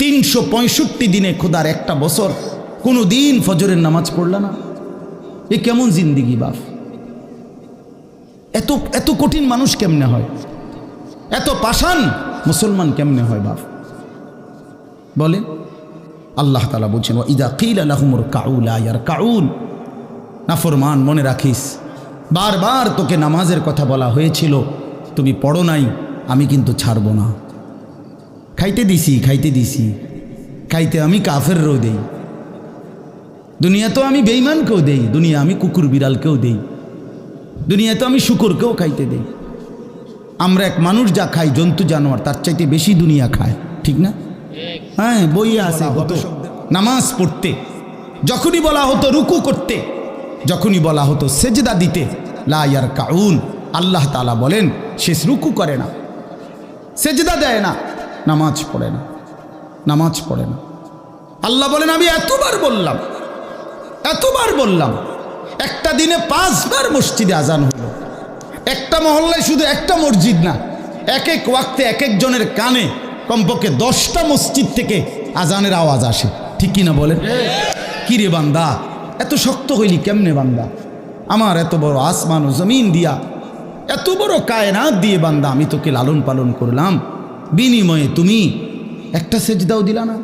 তিনশো পঁয়ষট্টি দিনে খোদার একটা বছর। কোনো দিন ফজরের নামাজ পড়ল না। এ কেমন জিন্দিগি বাপ। এত এত কঠিন মানুষ কেমনে হয়? এত পাষাণ মুসলমান কেমনে হয় বাপ? বলেন আল্লাহ তালা বলছেন, "ওয়া ইদা কিল আলাহুমুর কাউল আয়ার কাউল নাফরমান, মনে রাখিস, বারবার তোকে নামাজের কথা বলা হয়েছিল। তুমি পড়ো নাই, আমি কিন্তু ছাড়বো না। খাইতে দিছি খাইতে দিছি। খাইতে আমি কাফেরও দেই। দুনিয়া তো আমি বেইমানকেও দেই দুনিয়া আমি কুকুর বিড়ালকেও দেই। দুনিয়া তো আমি শুকুরকেও খাইতে দেই। আমরা এক মানুষ যা খাই জন্তু জানোয়ার তার চাইতে বেশি দুনিয়া খায় ঠিক না? হ্যাঁ বই আছে কত নামাজ পড়তে যখনই বলা হতো রুকু করতে যখনই বলা হতো সেজদা দিতে লাইয়ার কাউন আল্লাহ তালা বলেন শেষ রুকু করে না। সেজদা দেয় না। নামাজ পড়ে না। নামাজ পড়ে না। আল্লাহ বলেন, আমি এতবার বললাম এতবার বললাম, একটা দিনে পাঁচবার মসজিদে আজান হলো। একটা মহল্লায় শুধু একটা মসজিদ না এক এক ওয়াক্তে এক একজনের কানে কমপক্ষে দশটা মসজিদ থেকে আজানের আওয়াজ আসে। ঠিক কিনা বলেন? কি রে বান্দা, এত শক্ত হইলি কেমনে বান্দা? আমার এত বড় আসমান ও জমিন দিয়া, এত বড় কায়নাত দিয়ে বান্দা, আমি তোকে লালন পালন করলাম। বিনিময়ে তুমি একটা সেজদাও দিলা না?